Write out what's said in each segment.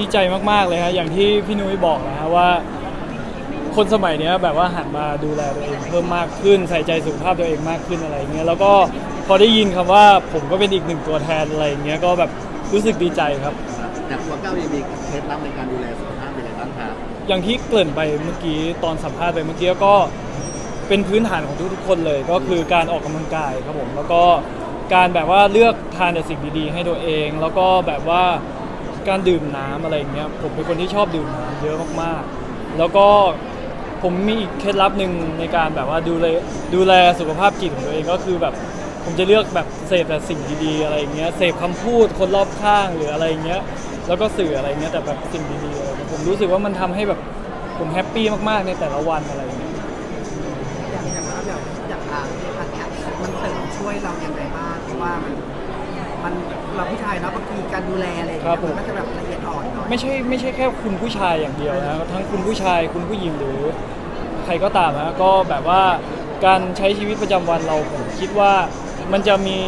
ดีใจมากๆเลยฮะอย่างที่พี่นุ้ยบอกนะฮะว่า คนสมัยเนี้ยแบบว่าหันมาดูแลตัวเองเพิ่มมากขึ้น ใส่ใจสุขภาพตัวเองมากขึ้นอะไรเงี้ยแล้วก็พอได้ยินคำว่าผมก็เป็นอีกหนึ่งตัวแทนอะไรเงี้ยก็แบบรู้สึกดีใจครับ แต่ครัวเก้ายังมีเคล็ดลับในการดูแลสุขภาพเป็นยังไงบ้างครับอย่างที่เกริ่นไปเมื่อกี้ตอนสัมภาษณ์ไปเมื่อกี้ก็เป็นพื้นฐานของทุกๆคนเลย ก็คือการออกกำลังกายครับผมแล้วก็การแบบว่าเลือกทานแต่สิ่งดีๆ ให้ตัวเอง แล้วก็แบบว่า การดื่มน้ำอะไรอย่างเงี้ยผมเป็นคนที่ชอบดื่มน้ำเยอะมากๆ แล้วก็ผมมีอีกเคล็ดลับหนึ่งในการแบบว่าดูแลดูแลสุขภาพจิตของตัวเองก็คือแบบผมจะเลือกแบบเสพแต่สิ่งดีๆอะไรอย่างเงี้ยเสพคำพูดคนรอบข้างหรืออะไรอย่างเงี้ยแล้วก็สื่ออะไรเงี้ยแต่แบบสิ่งดีๆอะไรเงี้ยผมรู้สึกว่ามันทำให้แบบผมแฮปปี้มากๆในแต่ละวันอะไรอย่างเงี้ย อยางอย่าอยางอยางทางที่พันเนี่ยมันเสริมช่วยเราอย่างไรบ้างเพราะว่ามันมัน เราผู้ชายเนาะบางทีการดูแลอะไรอย่างครัเงี้บยผมมันก็จะแบบละเอียดอ่อนหน่อยไม่ใช่ไม่ใช่แค่คุณผู้ชายอย่างเดียวนะทั้งคุณผู้ชายคุณผู้หญิงหรือใครก็ตามนะก็แบบว่าการใช้ชีวิตประจำวันเราผมคิดว่ามันจะมี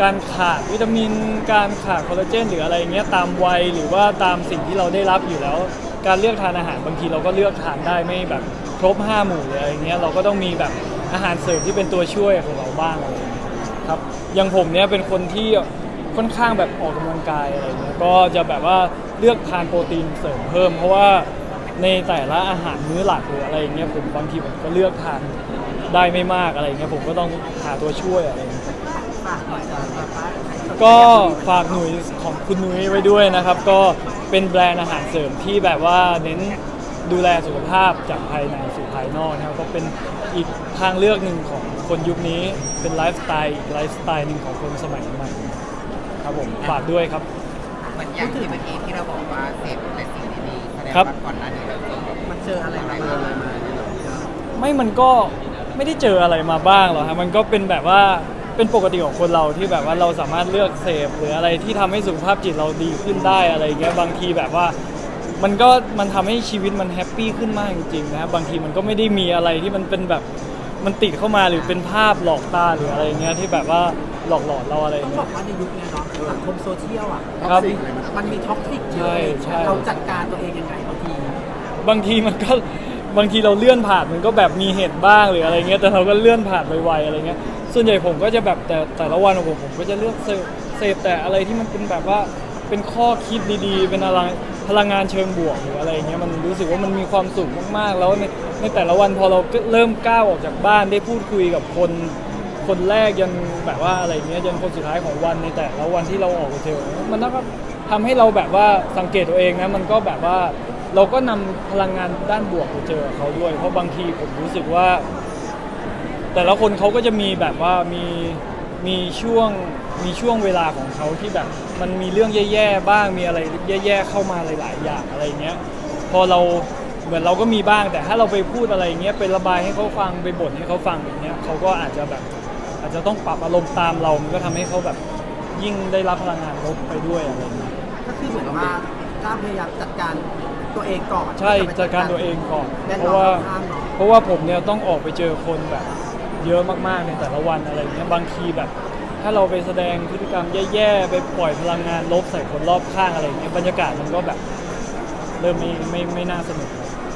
การขาดวิตามิน การขาดคอลลาเจนหรืออะไรเงี้ยตามวัยหรือว่าตามสิ่งที่เราได้รับอยู่แล้ว การเลือกทานอาหารบางทีเราก็เลือกทานได้ไม่แบบครบห้าหมู่เลยอะไรเงี้ยเราก็ต้องมีแบบอาหารเสริมที่เป็นตัวช่วยของเราบ้างอะไรเงี้ยครับอย่างผมเนี่ยเป็นคนที่ ค่อนข้างแบบออกกำลังกายอะไรเงี้ยก็จะแบบว่าเลือกทานโปรตีนเสริมเพิ่ม เพราะว่าในแต่ละอาหารมื้อหลักหรืออะไรเงี้ยผมบางทีผมก็เลือกทานได้ไม่มากอะไรเงี้ยผมก็ต้องหาตัวช่วยอะไรเงี้ย ฝากหน่อยจ้ะฝากป้าก็ฝากหน่ยของคุณหนุ้ยไว้ด้วยนะครับ ก็เป็นแบรนด์อาหารเสริมที่แบบว่าเน้นดูแลสุขภาพจากภายในสู่ภายนอกนะครับก็เป็นอีกทางเลือกหนึ่งของคนยุคนี้เป็นไลฟ์สไตล์อีกไลฟ์สไตล์หนึ่งของคนสมัยใหม่ ครับผมฝากด้วยครับ เหมือนอย่างที่เมื่อกี้ที่เราบอกว่าเสพแต่สิ่งดีๆแสดงครับ ว่าก่อนหน้านี้เราเจอมันเจออะไรมาเจออะไรมาที่เราไม่มันก็ไม่ได้เจออะไรมาบ้างหรอกครับมันก็เป็นแบบว่าเป็นปกติของคนเราที่แบบว่าเราสามารถเลือกเสพหรืออะไรที่ทำให้สุขภาพจิตเราดีขึ้นได้อะไรเงี้ยบางทีแบบว่า มันก็มันทำให้ชีวิตมันแฮปปี้ขึ้นมากจริงๆนะครับบางทีมันก็ไม่ได้มีอะไรที่มันเป็นแบบมันติดเข้ามาหรือเป็นภาพหลอกตาหรืออะไรเงี้ยที่แบบว่า หลอกหลอนเราอะไรต้องบเงี้อย กว่าในยุคเนี้ยเนาะสังคมโซเชียลอะครับท็อกซิกอะไรมันมันมีท็อกซิกเยใช่อะใช่ เราจัดการตัวเองยังไงบางทีบางทีมันก็บางทีเราเลื่อนผ่านมันก็แบบมีเหตุบ้างหรืออะไรเงี้ยแต่เราก็เลื่อนผ่านไวๆอะไรเงี้ยส่วนใหญ่ผมก็จะแบบแต่แต่ละวันของผมผมก็จะเลือกเสพเสพแต่อะไรที่มันเป็นแบบว่าเป็นข้อคิดดีๆ เป็นอะไรพลังงานเชิงบวกหรืออะไรเงี้ยมันรู้สึกว่ามันมีความสุขมากๆ แล้วในในแต่ละวันพอเราก็เริ่มก้าวออกจากบ้านได้พูดคุยกับคน คนแรกยันแบบว่าอะไรเงี้ยยันคนสุดท้ายของวันในแต่ละวันที่เราออกไปเจอมันก็ทำให้เราแบบว่าสังเกตตัวเองนะมันก็แบบว่าเราก็นำพลังงานด้านบวกไปเจอเขาด้วย เพราะบางทีผมรู้สึกว่า แต่ละคนเขาก็จะมีแบบว่ามีมีช่วงมีช่วงเวลาของเขาที่แบบ มันมีเรื่องแย่ๆบ้างมีอะไรแย่ๆเข้ามาหลาย ๆ อย่างอะไรเงี้ยพอเราเหมือนเราก็มีบ้างแต่ถ้าเราไปพูดอะไรเงี้ยไประบายให้เขาฟังไปบ่นให้เขาฟังอย่างเงี้ยเขาก็อาจจะแบบ อาจจะต้องปรับอารมณ์ตามเรา มันก็ทำให้เขาแบบยิ่งได้รับพลังงานลบไปด้วยอะไรเงี้ยก็คือเหมือนว่าก้าวพยายามจัดการตัวเองก่อนใช่จัดการตัวเองก่อนแวดเพล้อราะว่ามข้างๆเนาะเพราะว่าผมเนี่ยต้องออกไปเจอคนแบบ เยอะมากๆในแต่ละวันอะไรเงี้ยบางทีแบบ ถ้าเราไปแสดงพฤติกรรมแย่ๆไปปล่อยพลังงานลบใส่คนรอบข้างอะไรเงี้ยบรรยากาศมันก็แบบ เริ่มไม่ไม่ไม่น่าสนุก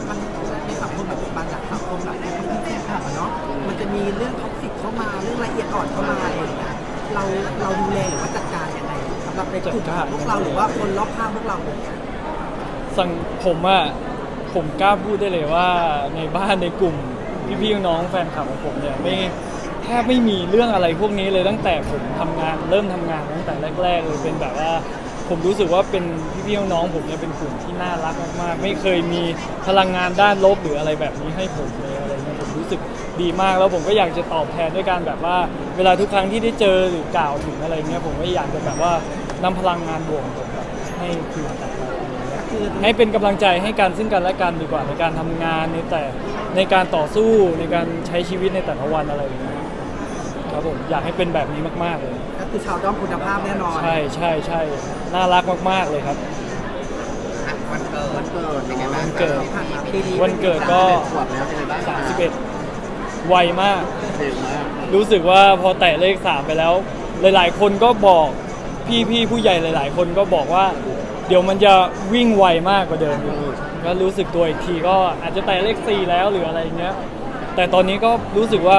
มันในสังคมปัจจุบันอะสังคมแบบนี้มันแคบขับอะเนาะมันจะมีเรื่อง รื่องละเอียดอ่อนเข้ามาอะไรอย่างเงี้ยเราเราดูแลหรือว่าจัดการยังไงสำหรับในกลุ่มของพวกเราหรือว่าคนรอบข้างพวกเราอย่างเงี้ยสังผมอะผมกล้าพูดได้เลยว่าในบ้านในกลุ่มพี่ๆน้องแฟนคลับของผมเนี่ยไม่แทบไม่มีเรื่องอะไรพวกนี้เลยตั้งแต่ผมทำงานเริ่มทำงานตั้งแต่แรกๆเลยเป็นแบบว่าผมรู้สึกว่าเป็นพี่ๆน้องผมเนี่ยเป็นกลุ่มที่น่ารักมากๆ ไม่เคยมีพลังงานด้านลบหรืออะไรแบบนี้ให้ผมเลย ดีมาก แล้วผมก็อยากจะตอบแทนด้วยการแบบว่า เวลาทุกครั้งที่ได้เจอหรือกล่าวถึงอะไรเงี้ยผมก็อยากจะแบบว่านำพลังงานบวกของผมแบบให้คืนกลับไปอะไรเงี้ยคือให้เป็นกำลังใจให้กันซึ่งกันและกันดีกว่าในการทำงานในแต่ในการต่อสู้ในการใช้ชีวิตในแต่ละวันอะไรอย่างเงี้ยครับผมอยากให้เป็นแบบนี้มากๆเลย ก็คือชาวด้อมคุณภาพแน่นอนใช่ใช่ใช่น่ารักมากๆเลยครับอะวันเกิดวันเกิดเป็นไงบ้างวันเกิดผ่านมาปีนี้วันเกิดก็ ขวบแล้วเป็นไงบ้างครับ31 ไวมากเด็กมากรู้สึกว่าพอแตะเลข3ไปแล้ว หลาย ๆ คนก็บอกพี่ๆผู้ใหญ่หลาย ๆ คนก็บอกว่าดี๋ยวมันจะวิ่งไวมากกว่าเดิมอีกก็รู้สึกตัวอีกทีก็อาจจะแต่เลขสี่แล้วหรืออะไรเงี้ย แต่ตอนนี้ก็รู้สึกว่า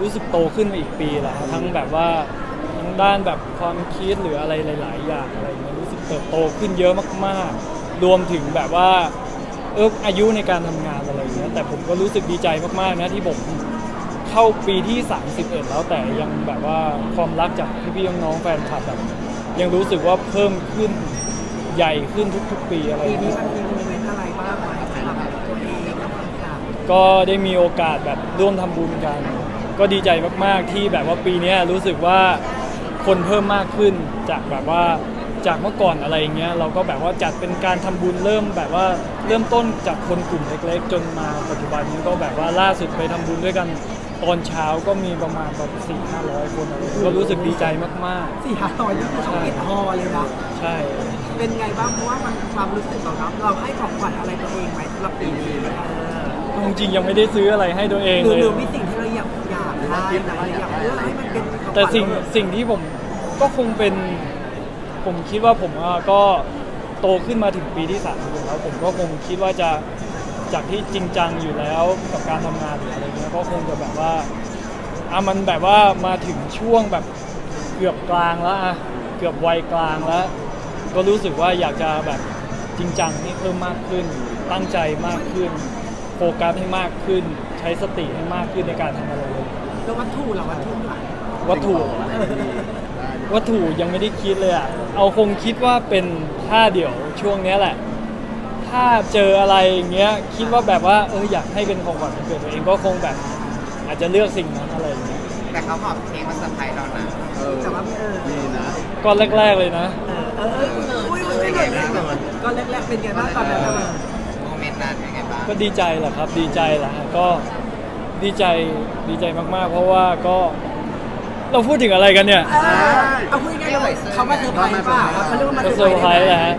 รู้สึกโตขึ้นมาอีกปีแล้วทั้งแบบว่าทั้งด้านแบบความคิดหรืออะไรหลาย ๆ อย่างอะไรเงี้ยรู้สึกเติบโตขึ้นเยอะมาก ๆ รวมถึงแบบว่าเอออายุในการทำงานอะไรเงี้ยแต่ผมก็รู้สึกดีใจมาก ๆ นะที่ผม เข้าปีที่ 31 แล้วแต่ยังแบบว่าความรักจากพี่ๆน้องๆแฟนคลับแบบยังรู้สึกว่าเพิ่มขึ้นใหญ่ขึ้นทุกๆ ปีอะไรปีอย่างนี้เงี้ยมันมีโมเมนต์อะไรบ้างไหมสำหรับตัวเองกับแฟนคลับก็ได้มีโอกาสแบบร่วมทำบุญกัน ก็ดีใจมากๆที่แบบว่าปีเนี้ยรู้สึกว่าคนเพิ่มมากขึ้นจากแบบว่าจากเมื่อก่อนอะไรอย่างเงี้ยเราก็แบบว่าจัดเป็นการทำบุญเริ่มแบบว่าเริ่มต้นจากคนกลุ่มเล็กๆ จนมาปัจจุบันนี้ก็แบบว่าล่าสุดไปทำบุญด้วยกัน ตอนเช้าก็มีประมาณแบบสี่ห้าร้อยคนอะไรอย่างเงี้ยก็รู้สึกดีใจมาก สี่ห้าร้อยนี่คือต้องเห็นฮอเลยนะ ๆ ใช่ เป็นไงบ้างเพราะว่ามันความรู้สึกเราเนาะเราให้ของขวัญอะไรตัวเองไหมสำหรับปีนี้เออจริงๆยังไม่ได้ซื้ออะไรให้ตัวเองหรือเลยหรือมีสิ่งที่เราอยากอยากได้นะอยากเลือกให้มันเป็นของขวัญแต่สิ่งสิ่งที่ผมก็คงเป็น ผมคิดว่าผมอะก็โตขึ้นมาถึงปีที่สามแล้วผมก็คงคิดว่าจะ จากที่จริงจังอยู่แล้วกับการทำงานหรืออะไรเงี้ยก็คงจะแบบว่าอะมันแบบว่ามาถึงช่วงแบบเกือบกลางแล้วอะเกือบวัยกลางแล้ว ก็รู้สึกว่าอยากจะแบบจริงจังให้เพิ่มมากขึ้น ตั้งใจมากขึ้น โฟกัสให้มากขึ้น ใช้สติให้มากขึ้นในการทำอะไรเลย แล้ววัตถุเหราวัตถุหลักวัตถุ วัตถุยังไม่ได้คิดเลยอะ เอาคงคิดว่าเป็นถ้าเดี๋ยวช่วงเนี้ยแหละ ถ้าเจออะไรอย่างเงี้ยคิดว่าแบบว่าเอออยากให้เป็นของขวัญวันเกิดตัวเองก็คงแบบ อาจจะเลือกสิ่งนั้นอะไรอย่างเงี้ยแต่เขาหอบเค้กมาเซอร์ไพรส์เรานะเออแต่ว่าเออดีนะ ก้อนแรก ๆเลยนะ เออเออเอออุ้ยอุ้ยอุ้ยก็แรกๆเป็นไงบ้างตอนนั้นเออโมเมนต์นั้นเป็นไงบ้างก็ดีใจแหละครับดีใจแหละฮะก็ดีใจดีใจมากๆ เพราะว่าก็เราพูดถึงอะไรกันเนี่ย เออเอาพูดง่ายๆเลยเขามาเซอร์ไพรส์ป่ะเขาเรียกว่ามาก็เซเซออร์ร์ไพไพรรส์ส์แหละฮะ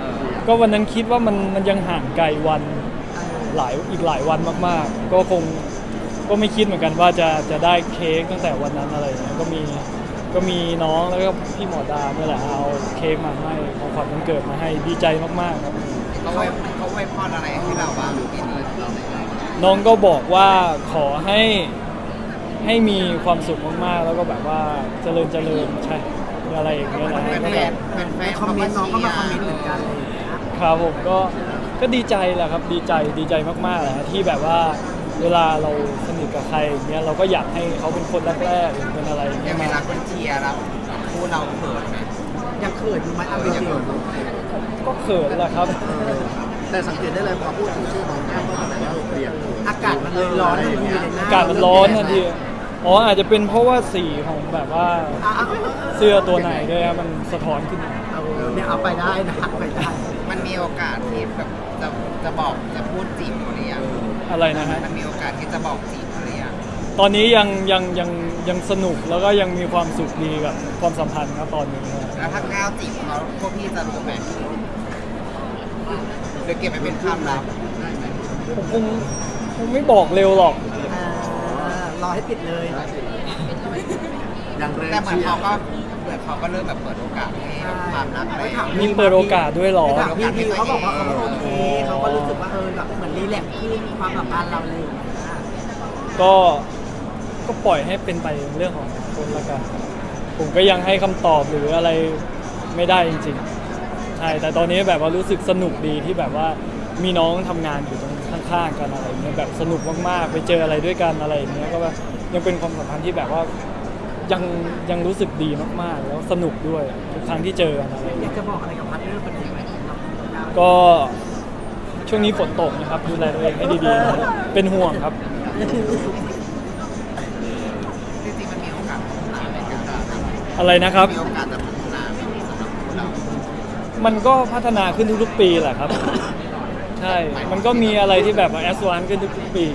ก็วันนั้นคิดว่ามันมันยังห่างไกลวันหลายอีกหลายวันมาก ๆ ก็คงก็ไม่คิดเหมือนกันว่าจะจะได้เค้กตั้งแต่วันนั้นอะไรอย่างเงี้ยก็มีก็มีน้องแล้วก็พี่หมอดาเนี่ยแหละเอาเค้กมาให้ของขวัญวันเกิดมาให้ดีใจมากๆครับ เขาไว้เขาไว้พรอะไรให้เราบ้างปีนี้น้องก็บอกว่าขอให้ให้มีความสุขมากๆ แล้วก็แบบว่าเจริญเจริญใช่อะไรอย่างเงี้ยนะแฟก็นแบบๆแฟนในๆคอมเมนต์น้องก็มาคอมเมนต์เหมือนกันเลยนะ ครับผมก็ก็ดีใจแหละครับดีใจดีใจมากๆแหละที่แบบว่าเวลาเราสนิทกับใครอย่างเงี้ยเราก็อยากให้เขาเป็นคนแรกๆหรือเป็นอะไรอย่างยัเงี้งยเวมา ลาคนเชียร์เราคู่เราเขินไหมยังเขินอยู่ไหมเอาจริงก็เขินแหละครับแต่สังเกตได้เลยพอพูดถึงชื่อของแก้มก็แบบว่าเปลี่ยนๆอากาศมันเลยร้อนทันทีเลยนะอากาศมันร้อนทันทีอ๋ออาจจะเป็นเพราะว่าสีของแบบว่าอะอะเสื้อตัวไหนด้วยครับมันสะท้อนขึ้นมาเอาเนี่ยเอาไปได้นะเอาไปได้ มันมีโอกาสที่แบบจะจะบอกจะพูดจีบเขาหรือยังอะไรนะฮะ มันมีโอกาสที่จะบอกจีบเขาหรือยังตอนนี้ยังยังยังยังสนุกแล้วก็ยังมีความสุขดีกับความสัมพันธ์ครับตอนนี้ครับแล้วถ้าก้าวจีบเขาพวกพี่จะรู้ไหมหรือเก็บไปเป็นความลับผมคงคงไม่บอกเร็วหรอก อ่ารอให้ปิดเลยอย่างแรงแต่เหมือนเชียเขาร์ก็เหมือน เขาก็เริ่มแบบเปิดโอกาสให้แบบความรักอะไรอย่างเงี้ย มีเปิดโอกาสด้วยเหรอไปถามพี่พี่เขาบอกว่าเขาโอเคเขาก็รู้สึกว่าเออแบบเหมือนรีแลกซ์ขึ้นความสัมพันธ์เราเลยอย่างเงี้ยก็ก็ปล่อยให้เป็นไปเรื่องของคนละกันผมก็ยังให้คำตอบหรืออะไรไม่ได้จริงๆใช่แต่ตอนนี้แบบว่ารู้สึกสนุกดีที่แบบว่ามีน้องทำงานอยู่ตรงข้างๆกันอะไรเงี้ยแบบสนุกมากๆ ไปเจออะไรด้วยกันอะไรอย่างเงี้ยก็แบบยังเป็นความสัมพันธ์ที่แบบว่า ยังยังรู้สึกดีมากๆ แล้วสนุกด้วยทุกครั้งที่เจอกันอะไรอยาเงี้กยจะบอกอะไรกับพาร์ทเนอร์คนนี้ไหมครับก็ช่วงนี้ฝนตกนะครับดูแลตัวเองให้ดีๆนะเป็นห่วงครับ จริงๆมันมีโอกาสพัฒนาในการอะไรนะครับ มีโอกาสจะพัฒนาไหมสำหรับคู่เรามันก็พัฒนาขึ้นทุกๆปีแหละครับ ใช่ มันก็มีอะไรที่แบบว่าแอสวานขึ้นทุกๆปี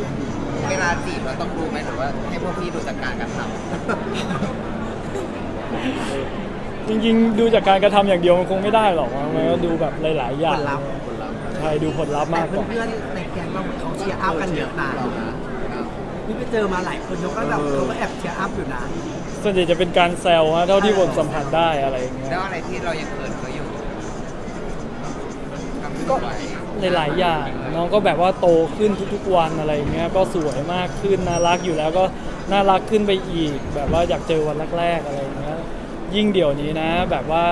เวลาจีบเราต้องดูไหมหรือว่าให้พวกพี่ดูจากการกระทจริงๆ ดูจากการกระทำอย่างเดียวมันคงไม่ได้หรอกมันก็ดูแบบหลาย ๆ อย่างผลลัพธ์ใช่ดูผลลัพธ์แต่มากกว่า เพื่อนๆในแก๊งเราเขาเชียร์อัพกันเยอะนะเรานะนี่ไปเจอมาหลายคนเขาก็แบบเขาก็แอบเชียร์อัพอยู่นะ ส่วนใหญ่จะเป็นการแซวฮะเท่าที่ผมสัมผัสได้อะไรอย่างเงี้ำยแล้วอะไรที่เรายังเขินเขาอยู่ก็ห ลายๆอย่าง น้องก็แบบว่าโตขึ้นทุกๆวันอะไรอย่างเงี้ยก็สวยมากขึ้นน่ารักอยู่แล้วก็น่ารักขึ้นไปอีก แบบว่าอยากเจอวันแรกๆอะไรอย่างเงี้ยยิ่งเดี๋ยวนี้นะ แบบว่า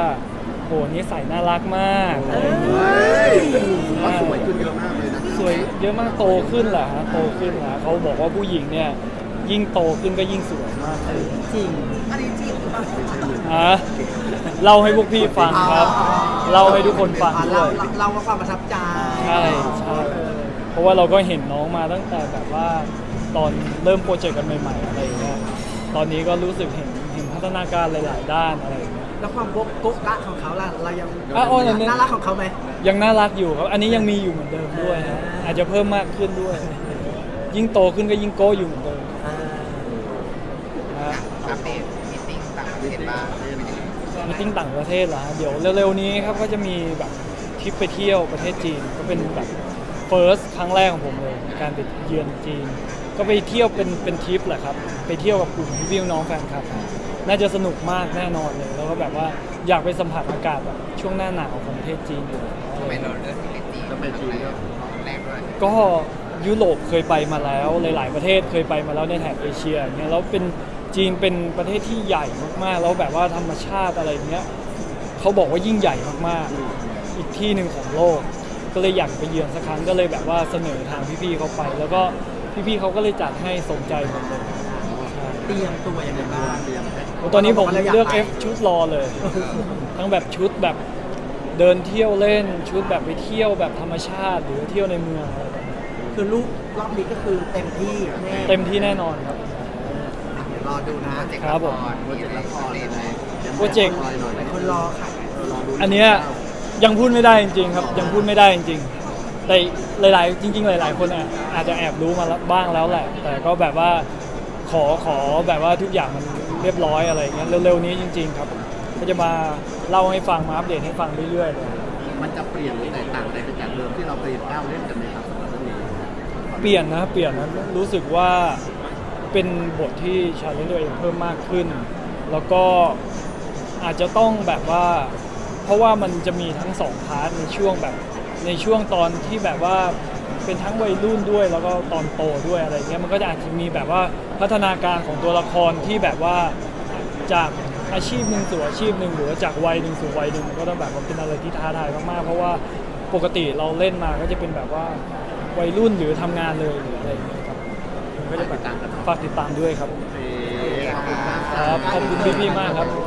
โหนิสัยน่ารักมากอะไรอย่างเงี้ยเฮ้ยเขาสวยขึ้นเยอะมากเลยนะสวยเยอะมากโตขึ้นแหละฮะโตขึ้นนะเขาบอกว่าผู้หญิงเนี่ยยิ่งโตขึ้นก็ยิ่งสวยมากขึ้นจริงอันนี้จริงหรือเปล่า อะเล่าให้พวกพี่ฟังครับ เล่าให้ทุกคนฟังอ่าด้เราวยเราเราว่าความประทับใจใช่ใช่เพราะว่าเราก็เห็นน้องมาตั้งแต่แบบว่าตอนเริ่มโปรเจกต์กันใหม่ ๆ อะไรอย่างเงี้ยตอนนี้ก็รู้สึกเห็นเห็นพัฒนาการหลาย ๆ ด้านอะไรอย่างเงี้ย แล้วความโก๊กโก๊กกะของเขาล่ะเรายังอะอ๋ออันนี้ น่ารักของเขาไหม ยังน่ารักอยู่ครับ อันนี้ยังมีอยู่เหมือนเดิมด้วยฮะอาจจะเพิ่มมากขึ้นด้วย ยิ่งโตขึ้นก็ยิ่งโก้อยู่เหมือนเดิมอ่านะฮะอัปเดตมีติ้งต่างประเทศบ้างเป็นยังไง มีติ้งต่างประเทศเหรอฮะเดี๋ยวเร็วๆนี้ครับก็จะมีแบบทริปไปเที่ยวประเทศจีนก็เป็นแบบ first ครั้งแรกของผมเลยในการไปเยือนจีน ก็ไปเที่ยวเป็นเป็นทริปแหละครับ ไปเที่ยวกับกลุ่มพี่ๆน้องๆแฟนคลับ น่าจะสนุกมากแน่นอนเลย แล้วก็แบบว่าอยากไปสัมผัสอากาศแบบช่วงหน้าหนาวของประเทศจีนอยู่ทำไมเราเลือกที่เป็นจีนจะเป็นจีนครับแรกด้วยก็ยุโรปเคยไปมาแล้ว หลาย ๆ ประเทศเคยไปมาแล้วในแถบเอเชียอย่างเงี้ยแล้วเป็น จีนเป็นประเทศที่ใหญ่มากๆ แล้วแบบว่าธรรมชาติอะไรอย่างเงี้ยเขาบอกว่ายิ่งใหญ่มากๆ อีกที่หนึ่งของโลก ก็เลยอยากไปเยือนสักครั้งก็เลยแบบว่าเสนอทางพี่ๆเขาไป แล้วก็พี่ๆเขาก็เลยจัดให้สมใจหมดเลยใช่เตรียมตัวยังไงบ้างเตรียมตอนนี้ผมเราอยากเลือกไป F ชุดรอเลย ทั้งแบบชุดแบบเดินเที่ยวเล่นชุดแบบไปเที่ยวแบบธรรมชาติหรือเที่ยวในเมืองอะไรแบบนี้คือลูกรอบนี้ก็คือเต็มที่แน่เต็มที่แน่นอนครับเดี๋ยว รอดูนะโปรเจกต์ครับผมละครโปรเจกต์ละครเลยนะโปรเจกต์หน่อยหน่อยหลายคนรอค่ะเออรอดูอันเนี้ยยังพูดไม่ได้จริงๆครับ ยังพูดไม่ได้จริงๆแต่หลาย ๆ จริง ๆ หลาย ๆ คนอะอาจจะแอบรู้มาแล้วบ้างแล้วแหละ แต่ก็แบบว่าขอขอแบบว่าทุกอย่างมันเรียบร้อยอะไรอย่างเงี้ยเร็วๆนี้จริง ๆ ครับก็จะมาเล่าให้ฟังมาอัปเดตให้ฟังเรื่อยๆเลย มันจะเปลี่ยนหรือแตกต่างอะไรไปจากเดิมที่เราเคยก้าวเล่นกันไหมครับสำหรับเรื่องนี้ เปลี่ยนนะเปลี่ยนนะรู้สึกว่า เป็นบทที่ชาเลนจ์ตัวเองเพิ่มมากขึ้น แล้วก็อาจจะต้องแบบว่า เพราะว่ามันจะมีทั้งสองพาร์ทในช่วงแบบในช่วงตอนที่แบบว่าเป็นทั้งวัยรุ่นด้วยแล้วก็ตอนโตด้วยอะไรเงี้ยมันก็จะอาจจะมีแบบว่าพัฒนาการของตัวละครที่แบบว่าจากอาชีพหนึ่งสู่อาชีพหนึ่งหรือว่าจากวัยหนึ่งสู่วัยหนึ่งมันก็ต้องแบบว่าเป็นอะไรที่ท้าทายมากๆเพราะว่าปกติเราเล่นมาก็จะเป็นแบบว่าวัยรุ่นหรือทำงานเลยหรืออะไรอย่างเงี้ยครับก็จะแบบ ฝากติดตามด้วยครับโอเคขอบคุณมากครับขอบคุณพี่ๆมากครับ